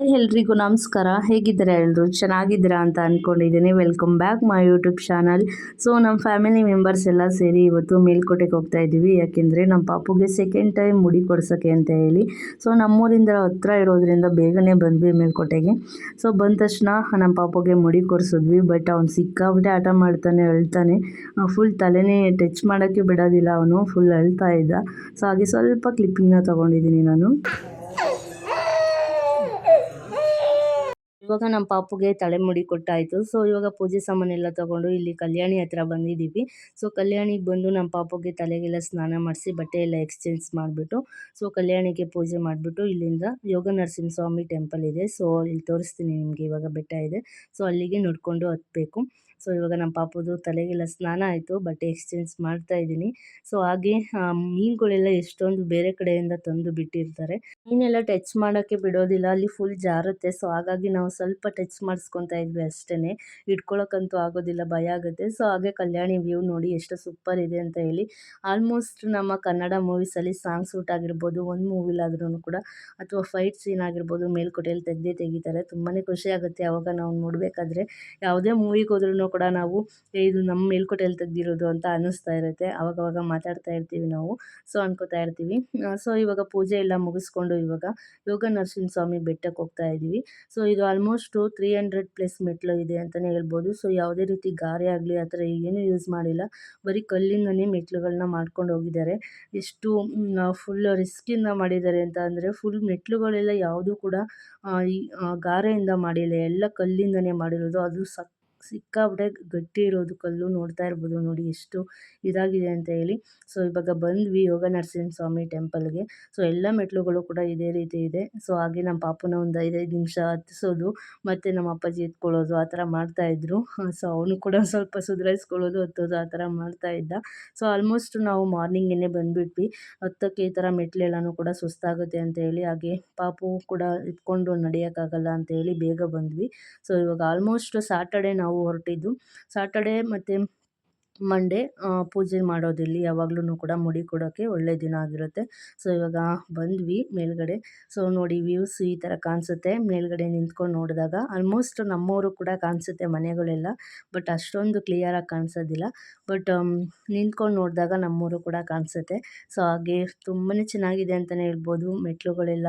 ಎಲ್ರಿಗೂ ನಮಸ್ಕಾರ. ಹೇಗಿದ್ದಾರೆ ಎಲ್ಲರೂ ಚೆನ್ನಾಗಿದ್ದೀರಾ ಅಂತ ಅಂದ್ಕೊಂಡಿದ್ದೀನಿ welcome back my YouTube channel so ನಮ್ಮ ಫ್ಯಾಮಿಲಿ ಮೆಂಬರ್ಸ್ ಎಲ್ಲ ಸೇರಿ ಇವತ್ತು ಮೇಲ್ಕೋಟೆಗೆ ಹೋಗ್ತಾ ಇದ್ದೀವಿ. ಯಾಕೆಂದರೆ ನಮ್ಮ ಪಾಪುಗೆ ಸೆಕೆಂಡ್ ಟೈಮ್ ಮುಡಿ ಕೊಡ್ಸೋಕ್ಕೆ ಅಂತ ಹೇಳಿ. ಸೊ ನಮ್ಮೂರಿಂದ ಹತ್ರ ಇರೋದ್ರಿಂದ ಬೇಗನೆ ಬಂದ್ವಿ ಮೇಲ್ಕೋಟೆಗೆ. ಸೊ ಬಂದ ತಕ್ಷಣ ನಮ್ಮ ಪಾಪುಗೆ ಮುಡಿ ಕೊಡಿಸಿದ್ವಿ. ಬಟ್ ಅವ್ನು ಸಿಕ್ಕಾಬಿಟ್ಟೆ ಆಟ ಮಾಡ್ತಾನೆ, ಅಳ್ತಾನೆ. ಫುಲ್ ತಲೆನೇ ಟಚ್ ಮಾಡೋಕ್ಕೆ ಬಿಡೋದಿಲ್ಲ ಅವನು. ಫುಲ್ ಅಳ್ತಾ ಇದ್ದ. ಸೊ ಹಾಗೆ ಸ್ವಲ್ಪ ಕ್ಲಿಪ್ಪಿಂಗ್ನ ತೊಗೊಂಡಿದ್ದೀನಿ ನಾನು. ಇವಾಗ ನಮ್ಮ ಪಾಪುಗೆ ತಲೆಮುಡಿ ಕೊಟ್ಟಾಯಿತು. ಸೊ, ಇವಾಗ ಪೂಜೆ ಸಾಮಾನೆಲ್ಲ ತೊಗೊಂಡು ಇಲ್ಲಿ ಕಲ್ಯಾಣಿ ಹತ್ರ ಬಂದಿದ್ದೀವಿ. ಸೊ, ಕಲ್ಯಾಣಿಗೆ ಬಂದು ನಮ್ಮ ಪಾಪುಗೆ ತಲೆಗೆಲ್ಲ ಸ್ನಾನ ಮಾಡಿಸಿ, ಬಟ್ಟೆ ಎಲ್ಲ ಎಕ್ಸ್ಚೇಂಜ್ ಮಾಡಿಬಿಟ್ಟು, ಸೊ, ಕಲ್ಯಾಣಿಗೆ ಪೂಜೆ ಮಾಡಿಬಿಟ್ಟು ಇಲ್ಲಿಂದ ಯೋಗ ನರಸಿಂಹಸ್ವಾಮಿ ಟೆಂಪಲ್ ಇದೆ. ಸೊ, ಇಲ್ಲಿ ತೋರಿಸ್ತೀನಿ ನಿಮಗೆ ಇವಾಗ ಬೆಟ್ಟ ಇದೆ. ಸೊ, ಅಲ್ಲಿಗೆ ನೋಡಿಕೊಂಡು ಹತ್ತಬೇಕು ಸೊ ಇವಾಗ ನಮ್ಮ ಪಾಪದು ತಲೆಗೆಲ್ಲ ಸ್ನಾನ ಆಯಿತು, ಬಟ್ಟೆ ಎಕ್ಸ್ಚೇಂಜ್ ಮಾಡ್ತಾ ಇದ್ದೀನಿ. ಸೊ ಹಾಗೆ ಮೀನುಗಳೆಲ್ಲ ಎಷ್ಟೊಂದು ಬೇರೆ ಕಡೆಯಿಂದ ತಂದು ಬಿಟ್ಟಿರ್ತಾರೆ. ಮೀನೆಲ್ಲ ಟಚ್ ಮಾಡೋಕ್ಕೆ ಬಿಡೋದಿಲ್ಲ, ಅಲ್ಲಿ ಫುಲ್ ಜಾರುತ್ತೆ. ಸೊ ಹಾಗಾಗಿ ನಾವು ಸ್ವಲ್ಪ ಟಚ್ ಮಾಡಿಸ್ಕೊತಾ ಇದ್ವಿ ಅಷ್ಟೇ ಇಟ್ಕೊಳ್ಳೋಕ್ಕಂತೂ ಆಗೋದಿಲ್ಲ, ಭಯ ಆಗುತ್ತೆ. ಸೊ ಹಾಗೆ ಕಲ್ಯಾಣಿ ವ್ಯೂ ನೋಡಿ ಎಷ್ಟು ಸೂಪರ್ ಇದೆ ಅಂತ ಹೇಳಿ. ಆಲ್ಮೋಸ್ಟ್ ನಮ್ಮ ಕನ್ನಡ ಮೂವೀಸಲ್ಲಿ ಸಾಂಗ್ ಸೂಟ್ ಆಗಿರ್ಬೋದು, ಒಂದು ಮೂವಿಲಾದ್ರೂ ಕೂಡ, ಅಥವಾ ಫೈಟ್ ಸೀನ್ ಆಗಿರ್ಬೋದು ಮೇಲ್ಕೋಟೆಯಲ್ಲಿ ತೆಗೆದೇ ತೆಗಿತಾರೆ. ತುಂಬಾ ಖುಷಿ ಆಗುತ್ತೆ ಅವಾಗ ನಾವು ನೋಡಬೇಕಾದ್ರೆ. ಯಾವುದೇ ಮೂವಿಗೆ ಹೋದ್ರೂ ಕೂಡ ನಾವು ಇದು ನಮ್ಮ ಮೇಲ್ಕೋಟೆಯಲ್ಲಿ ತೆಗ್ದಿರೋದು ಅಂತ ಅನ್ನಿಸ್ತಾ ಇರುತ್ತೆ. ಅವಾಗವಾಗ ಮಾತಾಡ್ತಾ ಇರ್ತೀವಿ ನಾವು. ಸೊ, ಅನ್ಕೋತಾ ಇರ್ತೀವಿ. ಸೊ, ಇವಾಗ ಪೂಜೆ ಎಲ್ಲ ಮುಗಿಸ್ಕೊಂಡು ಇವಾಗ ಯೋಗ ನರಸಿಂಹ ಸ್ವಾಮಿ ಬೆಟ್ಟಕ್ಕೆ ಹೋಗ್ತಾ ಇದ್ದೀವಿ ಸೊ, ಇದು ಆಲ್ಮೋಸ್ಟು ತ್ರೀ ಹಂಡ್ರೆಡ್ ಪ್ಲಸ್ ಮೆಟ್ಲು ಇದೆ ಅಂತಲೇ ಹೇಳ್ಬೋದು. ಸೊ, ಯಾವುದೇ ರೀತಿ ಗಾರೆ ಆಗಲಿ, ಆ ಥರ ಏನೂ ಯೂಸ್ ಮಾಡಿಲ್ಲ. ಬರೀ ಕಲ್ಲಿಂದನೇ ಮೆಟ್ಲುಗಳನ್ನ ಮಾಡ್ಕೊಂಡು ಹೋಗಿದ್ದಾರೆ. ಎಷ್ಟು ಫುಲ್ ರಿಸ್ಕಿಂದ ಮಾಡಿದ್ದಾರೆ ಅಂತ ಅಂದರೆ ಫುಲ್ ಮೆಟ್ಲುಗಳೆಲ್ಲ ಯಾವುದೂ ಕೂಡ ಈ ಗಾರೆಯಿಂದ ಮಾಡಿಲ್ಲ. ಎಲ್ಲ ಕಲ್ಲಿಂದನೇ ಮಾಡಿರೋದು. ಅದು ಸಕ್ ಸಿಕ್ಕಾಪಟ್ಟೆ ಗಟ್ಟಿ ಇರೋದು ಕಲ್ಲು ನೋಡ್ತಾ ಇರ್ಬೋದು ನೋಡಿ ಎಷ್ಟು ಇದಾಗಿದೆ ಅಂತ ಹೇಳಿ. ಸೊ ಇವಾಗ ಬಂದ್ವಿ ಯೋಗ ನರಸಿಂಹ ಸ್ವಾಮಿ ಟೆಂಪಲ್ಗೆ ಸೊ ಎಲ್ಲ ಮೆಟ್ಲುಗಳು ಕೂಡ ಇದೇ ರೀತಿ ಇದೆ. ಸೊ ಹಾಗೆ ನಮ್ಮ ಪಾಪುನ ಒಂದು ಐದೈದು ನಿಮಿಷ ಹತ್ತಿಸೋದು, ಮತ್ತು ನಮ್ಮ ಅಪ್ಪಾಜಿ ಎತ್ಕೊಳ್ಳೋದು, ಆ ಥರ ಮಾಡ್ತಾಯಿದ್ರು ಸೊ ಅವನು ಕೂಡ ಸ್ವಲ್ಪ ಸುಧಾರಿಸ್ಕೊಳ್ಳೋದು, ಹತ್ತೋದು, ಆ ಥರ ಮಾಡ್ತಾ ಇದ್ದ. ಸೊ ಆಲ್ಮೋಸ್ಟ್ ನಾವು ಮಾರ್ನಿಂಗೇ ಬಂದುಬಿಟ್ವಿ. ಹತ್ತಕ್ಕೆ ಈ ಥರ ಮೆಟ್ಲೆಲ್ಲನೂ ಕೂಡ ಸುಸ್ತಾಗುತ್ತೆ ಅಂತ ಹೇಳಿ, ಹಾಗೆ ಪಾಪು ಕೂಡ ಇಟ್ಕೊಂಡು ನಡೆಯೋಕ್ಕಾಗಲ್ಲ ಅಂತ ಹೇಳಿ ಬೇಗ ಬಂದ್ವಿ. ಸೊ ಇವಾಗ ಆಲ್ಮೋಸ್ಟ್ ಸಾಟರ್ಡೆ ನಾವು ಹೊರಟಿದ್ದು. ಸಾಟರ್ಡೆ ಮತ್ತು ಮಂಡೇ ಪೂಜೆ ಮಾಡೋದಿಲ್ಲಿ ಯಾವಾಗ್ಲೂ ಕೂಡ ಮುಡಿ ಕೊಡೋಕ್ಕೆ ಒಳ್ಳೆ ದಿನ ಆಗಿರುತ್ತೆ. ಸೊ ಇವಾಗ ಬಂದ್ವಿ ಮೇಲ್ಗಡೆ. ಸೊ ನೋಡಿ ವ್ಯೂಸ್ ಈ ಥರ ಕಾಣಿಸುತ್ತೆ. ಮೇಲ್ಗಡೆ ನಿಂತ್ಕೊಂಡು ನೋಡಿದಾಗ ಆಲ್ಮೋಸ್ಟ್ ನಮ್ಮವರು ಕೂಡ ಕಾಣಿಸುತ್ತೆ ಮನೆಗಳೆಲ್ಲ. ಬಟ್ ಅಷ್ಟೊಂದು ಕ್ಲಿಯರಾಗಿ ಕಾಣಿಸೋದಿಲ್ಲ. ಬಟ್ ನಿಂತ್ಕೊಂಡು ನೋಡಿದಾಗ ನಮ್ಮೂರು ಕೂಡ ಕಾಣಿಸುತ್ತೆ. ಸೊ ಹಾಗೆ ತುಂಬಾ ಚೆನ್ನಾಗಿದೆ ಅಂತಲೇ ಹೇಳ್ಬೋದು. ಮೆಟ್ಲುಗಳೆಲ್ಲ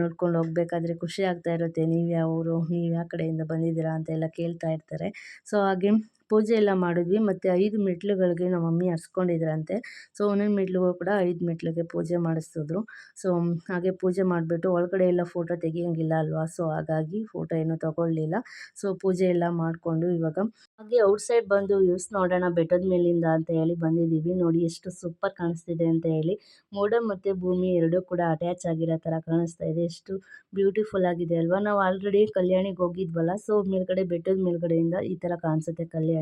ನೋಡ್ಕೊಂಡು ಹೋಗ್ಬೇಕಾದ್ರೆ ಖುಷಿ ಆಗ್ತಾ ಇರುತ್ತೆ. ನೀವು ಯಾವ ಊರು, ನೀವು ಯಾವ ಕಡೆಯಿಂದ ಬಂದಿದ್ದೀರಾ ಅಂತೆಲ್ಲ ಕೇಳ್ತಾ ಇರ್ತಾರೆ. ಸೊ ಹಾಗೆ ಪೂಜೆ ಎಲ್ಲ ಮಾಡಿದ್ವಿ. ಮತ್ತು ಐದು ಮೆಟ್ಲುಗಳಿಗೆ ನಮ್ಮ ಮಮ್ಮಿ ಹರ್ಸ್ಕೊಂಡಿದ್ರಂತೆ. ಸೊ, ಒಂದೊಂದು ಮೆಟ್ಲಿಗೂ ಕೂಡ ಐದು ಮೆಟ್ಲಿಗೆ ಪೂಜೆ ಮಾಡಿಸ್ತಿದ್ರು. ಸೊ, ಹಾಗೆ ಪೂಜೆ ಮಾಡಿಬಿಟ್ಟು ಒಳಗಡೆ ಎಲ್ಲ ಫೋಟೋ ತೆಗಿಯೋಂಗಿಲ್ಲ ಅಲ್ವಾ? ಸೊ, ಹಾಗಾಗಿ ಫೋಟೋ ಏನೂ ತಗೊಳ್ಳಿಲ್ಲ. ಸೊ, ಪೂಜೆ ಎಲ್ಲ ಮಾಡಿಕೊಂಡು ಇವಾಗ ಹಾಗೆ ಔಟ್ಸೈಡ್ ಬಂದು ವ್ಯೂಸ್ ನೋಡೋಣ, ಬೆಟ್ಟದ ಮೇಲಿಂದ ಅಂತ ಹೇಳಿ ಬಂದಿದ್ದೀವಿ. ನೋಡಿ, ಎಷ್ಟು ಸೂಪರ್ ಕಾಣಿಸ್ತಿದೆ ಅಂತ ಹೇಳಿ. ಮೋಡ ಮತ್ತು ಭೂಮಿ ಎರಡೂ ಕೂಡ ಅಟ್ಯಾಚ್ ಆಗಿರೋ ಥರ ಕಾಣಿಸ್ತಾ ಇದೆ. ಎಷ್ಟು ಬ್ಯೂಟಿಫುಲ್ ಆಗಿದೆ ಅಲ್ವಾ? ನಾವು ಆಲ್ರೆಡಿ ಕಲ್ಯಾಣಿಗೆ ಹೋಗಿದ್ವಲ್ಲ? ಸೊ, ಮೇಲ್ಗಡೆ ಬೆಟ್ಟದ ಮೇಲ್ಗಡೆಯಿಂದ ಈ ಥರ ಕಾಣಿಸುತ್ತೆ ಕಲ್ಯಾಣಿ.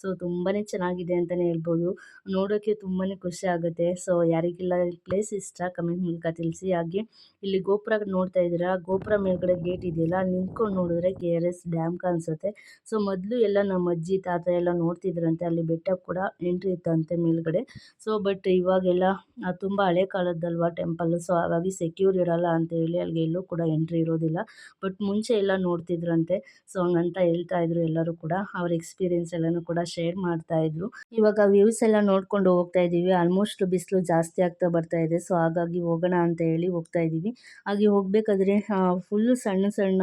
ಸೊ ತುಂಬಾ ಚೆನ್ನಾಗಿದೆ ಅಂತಲೇ ಹೇಳ್ಬೋದು. ನೋಡೋಕ್ಕೆ ತುಂಬಾ ಖುಷಿ ಆಗುತ್ತೆ. ಸೊ, ಯಾರಿಗೆಲ್ಲ ಪ್ಲೇಸ್ ಇಷ್ಟ ಕಮೆಂಟ್ ಮೂಲಕ ತಿಳಿಸಿ. ಹಾಗೆ ಇಲ್ಲಿ ಗೋಪುರ ನೋಡ್ತಾ ಇದ್ದೀರಾ? ಗೋಪುರ ಮೇಲ್ಗಡೆ ಗೇಟ್ ಇದೆಯಲ್ಲ ನಿಂತ್ಕೊಂಡು ನೋಡಿದ್ರೆ ಕೆ ಆರ್ ಎಸ್ ಡ್ಯಾಮ್ ಕಾಣಿಸುತ್ತೆ. ಸೊ, ಮೊದಲು ಎಲ್ಲ ನಮ್ಮ ಅಜ್ಜಿ, ತಾತ ಎಲ್ಲ ನೋಡ್ತಿದ್ರಂತೆ. ಅಲ್ಲಿ ಬೆಟ್ಟ ಕೂಡ ಎಂಟ್ರಿ ಇತ್ತಂತೆ ಮೇಲ್ಗಡೆ. ಸೊ, ಬಟ್ ಇವಾಗೆಲ್ಲ ತುಂಬ ಹಳೆ ಕಾಲದಲ್ವಾ ಟೆಂಪಲ್. ಸೊ, ಹಾಗಾಗಿ ಸೆಕ್ಯೂರ್ ಇರಲ್ಲ ಅಂತ ಹೇಳಿ ಅಲ್ಲಿಗೆ ಎಲ್ಲೂ ಕೂಡ ಎಂಟ್ರಿ ಇರೋದಿಲ್ಲ. ಬಟ್ ಮುಂಚೆ ಎಲ್ಲ ನೋಡ್ತಿದ್ರಂತೆ. ಸೊ, ಹಂಗಂತ ಹೇಳ್ತಾ ಇದ್ರು ಎಲ್ಲರೂ ಕೂಡ. ಅವ್ರ ಎಕ್ಸ್ಪೀರಿಯೆನ್ಸ್ ಎಲ್ಲನೂ ಕೂಡ ಶೇರ್ ಮಾಡ್ತಾ ಇದ್ರು. ಇವಾಗ ವ್ಯೂಸ್ ಎಲ್ಲ ನೋಡ್ಕೊಂಡು ಹೋಗ್ತಾ ಇದೀವಿ ಆಲ್ಮೋಸ್ಟ್ ಬಿಸಿಲು ಜಾಸ್ತಿ ಆಗ್ತಾ ಬರ್ತಾ ಇದೆ. ಸೊ ಹಾಗಾಗಿ ಹೋಗೋಣ ಅಂತ ಹೇಳಿ ಹೋಗ್ತಾ ಇದ್ದೀವಿ. ಹಾಗೆ ಹೋಗ್ಬೇಕಾದ್ರೆ ಫುಲ್ ಸಣ್ಣ ಸಣ್ಣ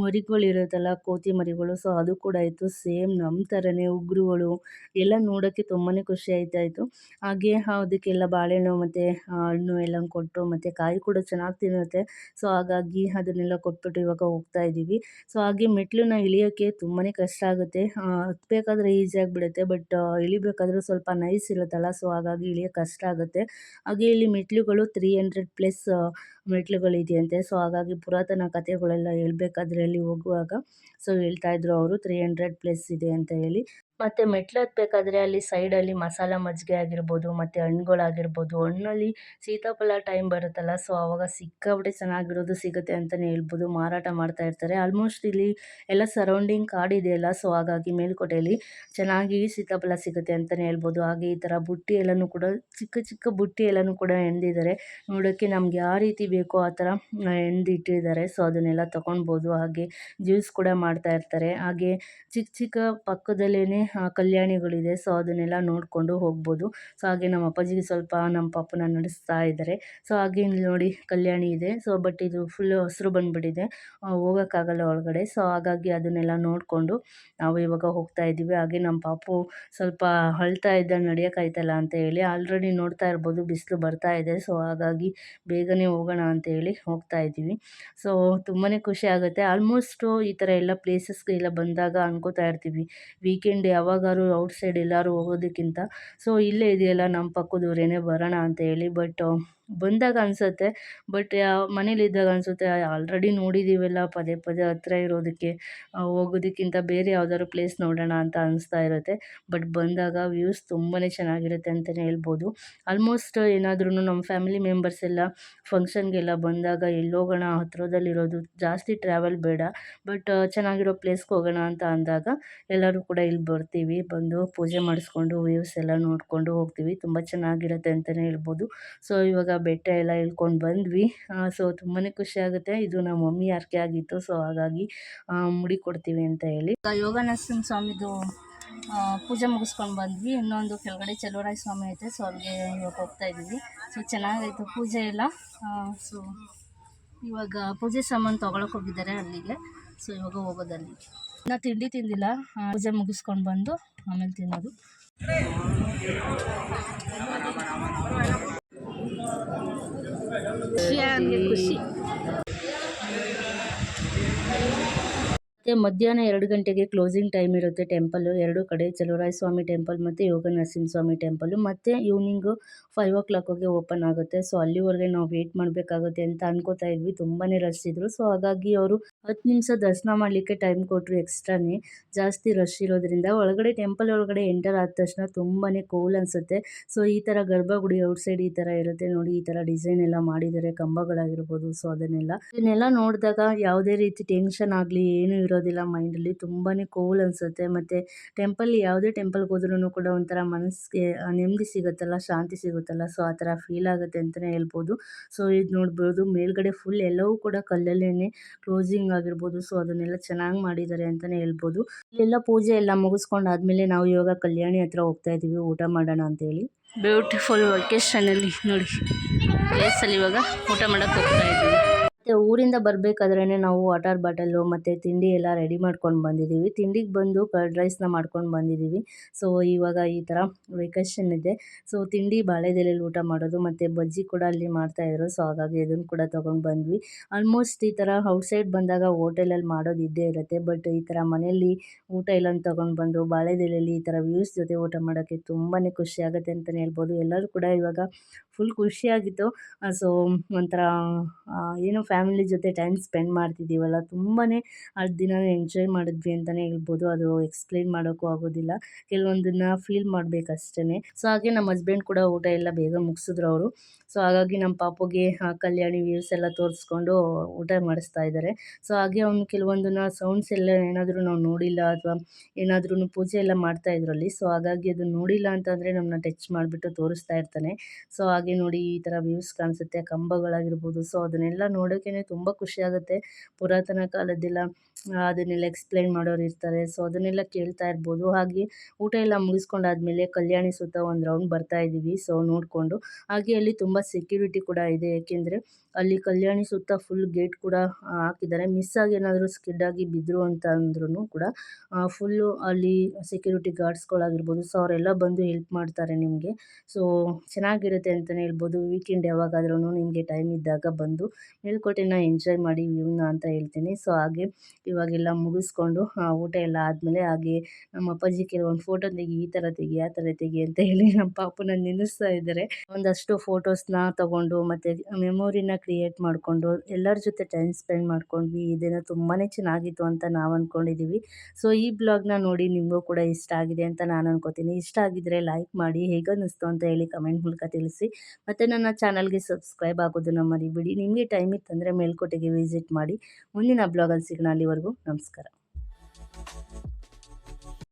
ಮರಿಗಳು ಇರುತ್ತಲ್ಲ, ಕೋತಿ ಮರಿಗಳು. ಸೊ ಅದು ಕೂಡ ಇತ್ತು. ಸೇಮ್ ನಮ್ಮ ಥರನೇ ಉಗುರುಗಳು ಎಲ್ಲ ನೋಡೋಕ್ಕೆ ತುಂಬಾ ಖುಷಿ ಆಯ್ತಾ ಇತ್ತು. ಹಾಗೆ ಅದಕ್ಕೆಲ್ಲ ಬಾಳೆಹಣ್ಣು ಮತ್ತು ಹಣ್ಣು ಎಲ್ಲ ಕೊಟ್ಟು ಮತ್ತು ಕಾಯಿ ಕೂಡ ಚೆನ್ನಾಗಿ ತಿನ್ನುತ್ತೆ. ಸೊ ಹಾಗಾಗಿ ಅದನ್ನೆಲ್ಲ ಕೊಟ್ಬಿಟ್ಟು ಇವಾಗ ಹೋಗ್ತಾ ಇದ್ದೀವಿ. ಸೊ ಹಾಗೆ ಮೆಟ್ಲನ್ನ ಇಳಿಯೋಕ್ಕೆ ತುಂಬಾ ಕಷ್ಟ ಆಗುತ್ತೆ. ಹತ್ಬೇಕಾದ್ರೆ ಈಸಿ ಆಗಿಬಿಡುತ್ತೆ. ಬಟ್ ಇಳಿಬೇಕಾದ್ರೆ ಸ್ವಲ್ಪ ನೈಸ್ ಇರುತ್ತಲ್ಲ ಸೊ ಹಾಗಾಗಿ ಇಳಿಯೋಕ್ಕೆ ಕಷ್ಟ ಆಗುತ್ತೆ. ಹಾಗೆ ಇಲ್ಲಿ ಮೆಟ್ಟಿಲುಗಳು ತ್ರೀ ಹಂಡ್ರೆಡ್ ಪ್ಲಸ್ ಮೆಟ್ಲುಗಳಿದೆಯಂತೆ ಸೊ ಹಾಗಾಗಿ ಪುರಾತನ ಕಥೆಗಳೆಲ್ಲ ಹೇಳ್ಬೇಕಾದ್ರೆ ಅಲ್ಲಿ ಹೋಗುವಾಗ ಸೊ ಹೇಳ್ತಾ ಇದ್ರು ಅವರು ತ್ರೀ ಹಂಡ್ರೆಡ್ ಪ್ಲಸ್ ಇದೆ ಅಂತ ಹೇಳಿ. ಮತ್ತು ಮೆಟ್ಲು ಹತ್ಬೇಕಾದ್ರೆ ಅಲ್ಲಿ ಸೈಡಲ್ಲಿ ಮಸಾಲ ಮಜ್ಜಿಗೆ ಆಗಿರ್ಬೋದು, ಮತ್ತು ಹಣ್ಣುಗಳಾಗಿರ್ಬೋದು, ಹಣ್ಣಲ್ಲಿ ಸೀತಾಫಲ ಟೈಮ್ ಬರುತ್ತಲ್ಲ ಸೊ ಆವಾಗ ಸಿಕ್ಕಾಪಟ್ಟೆ ಚೆನ್ನಾಗಿರೋದು ಸಿಗುತ್ತೆ ಅಂತಲೇ ಹೇಳ್ಬೋದು. ಮಾರಾಟ ಮಾಡ್ತಾ ಇರ್ತಾರೆ. ಆಲ್ಮೋಸ್ಟ್ ಇಲ್ಲಿ ಎಲ್ಲ ಸರೌಂಡಿಂಗ್ ಕಾಡಿದೆಯಲ್ಲ ಸೊ ಹಾಗಾಗಿ ಮೇಲುಕೋಟೆಯಲ್ಲಿ ಚೆನ್ನಾಗಿ ಸೀತಾಫಲ ಸಿಗುತ್ತೆ ಅಂತಲೇ ಹೇಳ್ಬೋದು. ಹಾಗೆ ಈ ಥರ ಬುಟ್ಟಿ ಎಲ್ಲನೂ ಕೂಡ, ಚಿಕ್ಕ ಚಿಕ್ಕ ಬುಟ್ಟಿ ಎಲ್ಲನೂ ಕೂಡ ಹೆಣ್ದಿದ್ದಾರೆ. ನೋಡೋಕ್ಕೆ ನಮ್ಗೆ ಯಾವ ರೀತಿ ಬೇಕೋ, ಆ ಥರ ಇಟ್ಟಿದ್ದಾರೆ ಸೊ ಅದನ್ನೆಲ್ಲ ತೊಗೊಳ್ಬೋದು ಹಾಗೆ ಜ್ಯೂಸ್ ಕೂಡ ಮಾಡ್ತಾ ಇರ್ತಾರೆ. ಹಾಗೆ ಚಿಕ್ಕ ಚಿಕ್ಕ ಪಕ್ಕದಲ್ಲೇ ಕಲ್ಯಾಣಿಗಳಿದೆ. ಸೊ ಅದನ್ನೆಲ್ಲ ನೋಡಿಕೊಂಡು ಹೋಗ್ಬೋದು. ಸೊ ಹಾಗೆ ನಮ್ಮ ಅಪ್ಪಾಜಿಗೆ ಸ್ವಲ್ಪ ನಮ್ಮ ಪಾಪನ ನಡೆಸ್ತಾ ಇದ್ದಾರೆ. ಸೊ ಹಾಗೆ ಇಲ್ಲಿ ನೋಡಿ ಕಲ್ಯಾಣಿ ಇದೆ. ಸೊ ಬಟ್ ಇದು ಫುಲ್ಲು ಹಸಿರು ಬಂದುಬಿಟ್ಟಿದೆ. ಹೋಗೋಕ್ಕಾಗಲ್ಲ ಒಳಗಡೆ. ಸೊ ಹಾಗಾಗಿ ಅದನ್ನೆಲ್ಲ ನೋಡಿಕೊಂಡು ನಾವು ಇವಾಗ ಹೋಗ್ತಾ ಇದ್ದೀವಿ. ಹಾಗೆ ನಮ್ಮ ಪಾಪು ಸ್ವಲ್ಪ ಅಳ್ತಾ ಇದ್ದ ನಡೆಯೋಕ್ಕಾಯ್ತಲ್ಲ ಅಂತ ಹೇಳಿ. ಆಲ್ರೆಡಿ ನೋಡ್ತಾ ಇರ್ಬೋದು. ಬಿಸಿಲು ಬರ್ತಾ ಇದೆ. ಸೊ ಹಾಗಾಗಿ ಬೇಗನೆ ಹೋಗೋಣ ಅಂತ ಹೇಳಿ ಹೋಗ್ತಾ ಇದ್ದೀವಿ. ಸೊ ತುಂಬಾ ಖುಷಿ ಆಗುತ್ತೆ. ಆಲ್ಮೋಸ್ಟು ಈ ಥರ ಎಲ್ಲ ಪ್ಲೇಸಸ್ಗೆಲ್ಲ ಬಂದಾಗ ಅನ್ಕೋತಾ ಇರ್ತೀವಿ. ವೀಕೆಂಡ್ ಯಾವಾಗಾದ್ರು ಔಟ್ಸೈಡ್ ಎಲ್ಲರೂ ಹೋಗೋದಕ್ಕಿಂತ. ಸೊ ಇಲ್ಲೇ ಇದೆಯಲ್ಲ ನಮ್ಮ ಪಕ್ಕದೂರೇನೆ ಬರೋಣ ಅಂತ ಹೇಳಿ ಬಟ್ ಬಂದಾಗ ಅನ್ಸುತ್ತೆ ಬಟ್ ಮನೇಲಿದ್ದಾಗ ಅನ್ಸುತ್ತೆ ಆಲ್ರೆಡಿ ನೋಡಿದ್ದೀವಲ್ಲ ಪದೇ ಪದೇ ಹತ್ರ ಇರೋದಕ್ಕೆ ಹೋಗೋದಕ್ಕಿಂತ ಬೇರೆ ಯಾವ್ದಾದ್ರು ಪ್ಲೇಸ್ ನೋಡೋಣ ಅಂತ ಅನಿಸ್ತಾ ಇರುತ್ತೆ. ಬಟ್ ಬಂದಾಗ ವ್ಯೂಸ್ ತುಂಬಾ ಚೆನ್ನಾಗಿರುತ್ತೆ ಅಂತಲೇ ಹೇಳ್ಬೋದು. ಆಲ್ಮೋಸ್ಟ್ ಏನಾದ್ರೂ ನಮ್ಮ ಫ್ಯಾಮಿಲಿ ಮೆಂಬರ್ಸ್ ಎಲ್ಲ ಫಂಕ್ಷನ್ಗೆಲ್ಲ ಬಂದಾಗ ಎಲ್ಲೋಗೋಣ, ಹತ್ರದಲ್ಲಿರೋದು ಜಾಸ್ತಿ ಟ್ರಾವೆಲ್ ಬೇಡ ಬಟ್ ಚೆನ್ನಾಗಿರೋ ಪ್ಲೇಸ್ಗೆ ಹೋಗೋಣ ಅಂತ ಅಂದಾಗ ಎಲ್ಲರೂ ಕೂಡ ಇಲ್ಲಿ ಬರ್ತೀವಿ, ಬಂದು ಪೂಜೆ ಮಾಡಿಸ್ಕೊಂಡು ವ್ಯೂಸ್ ಎಲ್ಲ ನೋಡಿಕೊಂಡು ಹೋಗ್ತೀವಿ. ತುಂಬ ಚೆನ್ನಾಗಿರುತ್ತೆ ಅಂತಲೇ ಹೇಳ್ಬೋದು. ಸೊ ಇವಾಗ ಬೆಟ್ಟ ಎಲ್ಲ ಇಳ್ಕೊಂಡು ಬಂದ್ವಿ. ಸೊ ತುಂಬಾ ಖುಷಿ ಆಗುತ್ತೆ. ಇದು ನಮ್ಮ ಮಮ್ಮಿ ಹರಕೆ ಆಗಿತ್ತು ಸೊ ಹಾಗಾಗಿ ಮುಡಿ ಕೊಡ್ತೀವಿ ಅಂತ ಹೇಳಿ. ಯೋಗ ನರಸಿಂಹ ಸ್ವಾಮಿದು ಪೂಜೆ ಮುಗಿಸ್ಕೊಂಡು ಬಂದ್ವಿ. ಇನ್ನೊಂದು ಕೆಳಗಡೆ ಚಲುವರಾಯ ಸ್ವಾಮಿ ಐತೆ ಸೊ ಅಲ್ಲಿಗೆ ಇವಾಗ ಹೋಗ್ತಾ ಇದ್ದೀವಿ. ಸೊ ಚೆನ್ನಾಗೈತೆ ಪೂಜೆ ಎಲ್ಲ. ಸೊ ಇವಾಗ ಪೂಜೆ ಸಾಮಾನು ತೊಗೊಳಕ್ಕೆ ಹೋಗಿದ್ದಾರೆ ಅಲ್ಲಿಗೆ. ಸೊ ಇವಾಗ ಹೋಗೋದಲ್ಲಿ. ನಾ ತಿಂಡಿ ತಿಂದಿಲ್ಲ. ಪೂಜೆ ಮುಗಿಸ್ಕೊಂಡು ಬಂದು ಆಮೇಲೆ ತಿನ್ನೋದು. ಖುಷಿ ಮತ್ತು ಮಧ್ಯಾಹ್ನ ಎರಡು ಗಂಟೆಗೆ ಕ್ಲೋಸಿಂಗ್ ಟೈಮ್ ಇರುತ್ತೆ ಟೆಂಪಲ್ ಎರಡು ಕಡೆ ಚಲುವರಾಯ ಸ್ವಾಮಿ ಟೆಂಪಲ್ ಮತ್ತು ಯೋಗ ನರಸಿಂಹ ಸ್ವಾಮಿ ಟೆಂಪಲ್ ಮತ್ತು ಈವ್ನಿಂಗು ಫೈವ್ ಓ ಕ್ಲಾಕಿಗೆ ಓಪನ್ ಆಗುತ್ತೆ. ಸೊ ಅಲ್ಲಿವರೆಗೆ ನಾವು ವೇಟ್ ಮಾಡಬೇಕಾಗುತ್ತೆ ಅಂತ ಅನ್ಕೋತಾ ಇದ್ವಿ. ತುಂಬಾ ರಶ್ ಇದ್ರು. ಸೊ ಹಾಗಾಗಿ ಅವರು ಹತ್ತು ನಿಮಿಷ ದರ್ಶನ ಮಾಡಲಿಕ್ಕೆ ಟೈಮ್ ಕೊಟ್ಟರು ಎಕ್ಸ್ಟ್ರಾನೇ ಜಾಸ್ತಿ ರಶ್ ಇರೋದ್ರಿಂದ ಒಳಗಡೆ ಟೆಂಪಲ್ ಒಳಗಡೆ ಎಂಟರ್ ಆದ ತಕ್ಷಣ ತುಂಬಾ ಕೂಲ್ ಅನಿಸುತ್ತೆ. ಸೊ ಈ ಥರ ಗರ್ಭಗುಡಿ ಔಟ್ ಸೈಡ್ ಈ ಥರ ಇರುತ್ತೆ. ನೋಡಿ, ಈ ಥರ ಡಿಸೈನ್ ಎಲ್ಲ ಮಾಡಿದ್ದಾರೆ. ಕಂಬಗಳಾಗಿರ್ಬೋದು. ಸೊ ಅದನ್ನೆಲ್ಲ ಇದನ್ನೆಲ್ಲ ನೋಡಿದಾಗ ಯಾವುದೇ ರೀತಿ ಟೆನ್ಷನ್ ಆಗಲಿ, ಏನೂ ಇರೋದಿಲ್ಲ ಮೈಂಡಲ್ಲಿ ತುಂಬಾ ಕೂಲ್ ಅನಿಸುತ್ತೆ. ಮತ್ತು ಟೆಂಪಲ್ ಯಾವುದೇ ಟೆಂಪಲ್ಗೆ ಹೋದ್ರೂ ಕೂಡ ಒಂಥರ ಮನಸ್ಸಿಗೆ ನೆಮ್ಮದಿ ಸಿಗುತ್ತಲ್ಲ, ಶಾಂತಿ ಸಿಗುತ್ತಲ್ಲ. ಸೊ, ಆ ಥರ ಫೀಲ್ ಆಗುತ್ತೆ ಅಂತಲೇ ಹೇಳ್ಬೋದು. ಸೊ, ಇದು ನೋಡ್ಬೋದು, ಮೇಲ್ಗಡೆ ಫುಲ್ ಎಲ್ಲವೂ ಕೂಡ ಕಲ್ಲಲ್ಲೇ ಕ್ಲೋಸಿಂಗ್ ಆಗಿರ್ಬೋದು. ಸೊ, ಅದನ್ನೆಲ್ಲ ಚೆನ್ನಾಗಿ ಮಾಡಿದ್ದಾರೆ ಅಂತಲೇ ಹೇಳ್ಬೋದು. ಇಲ್ಲೆಲ್ಲ ಪೂಜೆ ಎಲ್ಲ ಮುಗಿಸ್ಕೊಂಡಾದ್ಮೇಲೆ ನಾವು ಇವಾಗ ಕಲ್ಯಾಣಿ ಹತ್ರ ಹೋಗ್ತಾ ಇದ್ದೀವಿ. ಊಟ ಮಾಡೋಣ ಅಂತೇಳಿ. ಬ್ಯೂಟಿಫುಲ್ ಲೊಕೇಶನಲ್ಲಿ ನೋಡಿ. ಪ್ಲೇಸಲ್ಲಿ ಇವಾಗ ಊಟ ಮಾಡೋಕ್ಕೆ ಹೋಗ್ತಾ ಇದ್ದೀವಿ. ಮತ್ತು ಊರಿಂದ ಬರಬೇಕಾದ್ರೇ ನಾವು ವಾಟರ್ ಬಾಟಲು ಮತ್ತು ತಿಂಡಿ ಎಲ್ಲ ರೆಡಿ ಮಾಡ್ಕೊಂಡು ಬಂದಿದ್ದೀವಿ. ತಿಂಡಿಗೆ ಬಂದು ಕರ್ಡ್ ರೈಸ್ನ ಮಾಡ್ಕೊಂಡು ಬಂದಿದ್ದೀವಿ. ಸೊ, ಇವಾಗ ಈ ಥರ ವೆಕೇಶನ್ ಇದೆ. ಸೊ, ತಿಂಡಿ ಬಾಳೆದೆಲೆಯಲ್ಲಿ ಊಟ ಮಾಡೋದು ಮತ್ತು ಬಜ್ಜಿ ಕೂಡ ಅಲ್ಲಿ ಮಾಡ್ತಾಯಿದ್ರು ಸೊ, ಹಾಗಾಗಿ ಅದನ್ನು ಕೂಡ ತೊಗೊಂಡು ಬಂದ್ವಿ. ಆಲ್ಮೋಸ್ಟ್ ಈ ಥರ ಔಟ್ಸೈಡ್ ಬಂದಾಗ ಹೋಟೆಲಲ್ಲಿ ಮಾಡೋದು ಇದ್ದೇ ಇರುತ್ತೆ. ಬಟ್ ಈ ಥರ ಮನೆಯಲ್ಲಿ ಊಟ ಎಲ್ಲ ತೊಗೊಂಡು ಬಂದು ಬಾಳೆದೆಲೆಯಲ್ಲಿ ಈ ಥರ ವ್ಯೂಸ್ ಜೊತೆ ಊಟ ಮಾಡೋಕ್ಕೆ ತುಂಬಾ ಖುಷಿ ಆಗುತ್ತೆ ಅಂತಲೇ ಹೇಳ್ಬೋದು. ಎಲ್ಲರೂ ಕೂಡ ಇವಾಗ ಫುಲ್ ಖುಷಿಯಾಗಿತ್ತು. ಸೊ, ಒಂಥರ ಏನು ಫ್ಯಾಮಿಲಿ ಜೊತೆ ಟೈಮ್ ಸ್ಪೆಂಡ್ ಮಾಡ್ತಿದ್ದೀವಲ್ಲ ತುಂಬಾ ಆ ದಿನ ಎಂಜಾಯ್ ಮಾಡಿದ್ವಿ ಅಂತಲೇ ಹೇಳ್ಬೋದು. ಅದು ಎಕ್ಸ್ಪ್ಲೈನ್ ಮಾಡೋಕ್ಕೂ ಆಗೋದಿಲ್ಲ. ಕೆಲವೊಂದನ್ನು ಫೀಲ್ ಮಾಡಬೇಕಷ್ಟೇ ಸೊ, ಹಾಗೆ ನಮ್ಮ ಹಸ್ಬೆಂಡ್ ಕೂಡ ಊಟ ಎಲ್ಲ ಬೇಗ ಮುಗಿಸಿದ್ರು ಅವರು. ಸೊ, ಹಾಗಾಗಿ ನಮ್ಮ ಪಾಪುಗೆ ಕಲ್ಯಾಣಿ ವ್ಯೂಸ್ ಎಲ್ಲ ತೋರಿಸ್ಕೊಂಡು ಊಟ ಮಾಡಿಸ್ತಾ ಇದ್ದಾರೆ. ಸೊ, ಹಾಗೆ ಅವನು ಕೆಲವೊಂದನ್ನ ಸೌಂಡ್ಸ್ ಎಲ್ಲ ಏನಾದರೂ ನಾವು ನೋಡಿಲ್ಲ ಅಥವಾ ಏನಾದ್ರೂ ಪೂಜೆ ಎಲ್ಲ ಮಾಡ್ತಾ ಇದ್ರಲ್ಲಿ. ಸೊ, ಹಾಗಾಗಿ ಅದು ನೋಡಿಲ್ಲ ಅಂತಂದರೆ ನಮ್ಮನ್ನ ಟಚ್ ಮಾಡಿಬಿಟ್ಟು ತೋರಿಸ್ತಾ ಇರ್ತಾನೆ. ಸೊ, ಹಾಗೆ ನೋಡಿ ಈ ಥರ ವ್ಯೂಸ್ ಕಾಣಿಸುತ್ತೆ, ಕಂಬಗಳಾಗಿರ್ಬೋದು. ಸೊ, ಅದನ್ನೆಲ್ಲ ತುಂಬ ಖುಷಿ ಆಗುತ್ತೆ. ಪುರಾತನ ಕಾಲದ್ದೆಲ್ಲ ಅದನ್ನೆಲ್ಲ ಎಕ್ಸ್ಪ್ಲೈನ್ ಮಾಡೋರು ಇರ್ತಾರೆ. ಸೊ ಅದನ್ನೆಲ್ಲ ಕೇಳ್ತಾ ಇರ್ಬೋದು. ಹಾಗೆ ಊಟ ಎಲ್ಲ ಮುಗಿಸ್ಕೊಂಡಾದ್ಮೇಲೆ ಕಲ್ಯಾಣಿ ಸುತ್ತ ಒಂದು ರೌಂಡ್ ಬರ್ತಾ ಇದ್ದೀವಿ. ಸೊ ನೋಡಿಕೊಂಡು. ಹಾಗೆ ಅಲ್ಲಿ ತುಂಬ ಸೆಕ್ಯೂರಿಟಿ ಕೂಡ ಇದೆ. ಏಕೆಂದರೆ ಅಲ್ಲಿ ಕಲ್ಯಾಣಿ ಸುತ್ತ ಫುಲ್ ಗೇಟ್ ಕೂಡ ಹಾಕಿದ್ದಾರೆ. ಮಿಸ್ ಆಗಿ ಏನಾದರೂ ಸ್ಕಿಡ್ ಆಗಿ ಬಿದ್ದರು ಅಂತ ಅಂದ್ರೂ ಕೂಡ ಫುಲ್ಲು ಅಲ್ಲಿ ಸೆಕ್ಯೂರಿಟಿ ಗಾರ್ಡ್ಸ್ಗಳಾಗಿರ್ಬೋದು ಸೊ ಅವರೆಲ್ಲ ಬಂದು ಹೆಲ್ಪ್ ಮಾಡ್ತಾರೆ ನಿಮಗೆ. ಸೊ ಚೆನ್ನಾಗಿರುತ್ತೆ ಅಂತಲೇ ಹೇಳ್ಬೋದು. ವೀಕೆಂಡ್ ಯಾವಾಗಾದ್ರೂ ನಿಮಗೆ ಟೈಮ್ ಇದ್ದಾಗ ಬಂದು ಮೇಲ್ಕೋಟೆನ ಎಂಜಾಯ್ ಮಾಡಿ ವ್ಯೂನ ಅಂತ ಹೇಳ್ತೀನಿ. ಸೊ ಹಾಗೆ ಇವಾಗೆಲ್ಲ ಮುಗಿಸ್ಕೊಂಡು ಊಟ ಎಲ್ಲ ಆದಮೇಲೆ ಹಾಗೆ ನಮ್ಮ ಅಪ್ಪಾಜಿ ಕೆಲವೊಂದು ಫೋಟೋ ತೆಗಿ, ಈ ಥರ ತೆಗಿ, ಆ ಥರ ತೆಗಿ ಅಂತ ಹೇಳಿ ನಮ್ಮ ಪಾಪನ ನೆನೆಸ್ತಾ ಇದ್ದಾರೆ. ಒಂದಷ್ಟು ಫೋಟೋಸ್ನ ತಗೊಂಡು ಮತ್ತು ಮೆಮೊರಿನ ಕ್ರಿಯೇಟ್ ಮಾಡಿಕೊಂಡು, ಎಲ್ಲರ ಜೊತೆ ಟೈಮ್ ಸ್ಪೆಂಡ್ ಮಾಡ್ಕೊಂಡ್ವಿ. ಇದೇನೋ ತುಂಬಾ ಚೆನ್ನಾಗಿತ್ತು ಅಂತ ನಾವು ಅಂದ್ಕೊಂಡಿದ್ದೀವಿ ಸೊ ಈ ಬ್ಲಾಗ್ನ ನೋಡಿ ನಿಮಗೂ ಕೂಡ ಇಷ್ಟ ಆಗಿದೆ ಅಂತ ನಾನು ಅನ್ಕೋತೀನಿ. ಇಷ್ಟ ಆಗಿದ್ದರೆ ಲೈಕ್ ಮಾಡಿ, ಹೇಗೆ ಅನ್ನಿಸ್ತು ಅಂತ ಹೇಳಿ ಕಮೆಂಟ್ ಮೂಲಕ ತಿಳಿಸಿ. ಮತ್ತು ನನ್ನ ಚಾನಲ್ಗೆ ಸಬ್ಸ್ಕ್ರೈಬ್ ಆಗೋದನ್ನು ಮರಿಬಿಡಿ. ನಿಮಗೆ ಟೈಮ್ ಇತ್ತಂದರೆ ಮೇಲ್ಕೋಟೆಗೆ ವಿಸಿಟ್ ಮಾಡಿ ಮುಂದಿನ ಬ್ಲಾಗಲ್ಲಿ ಸಿಗೋಣ ಅಲ್ಲಿವರೆಗೂ ನಮಸ್ಕಾರ.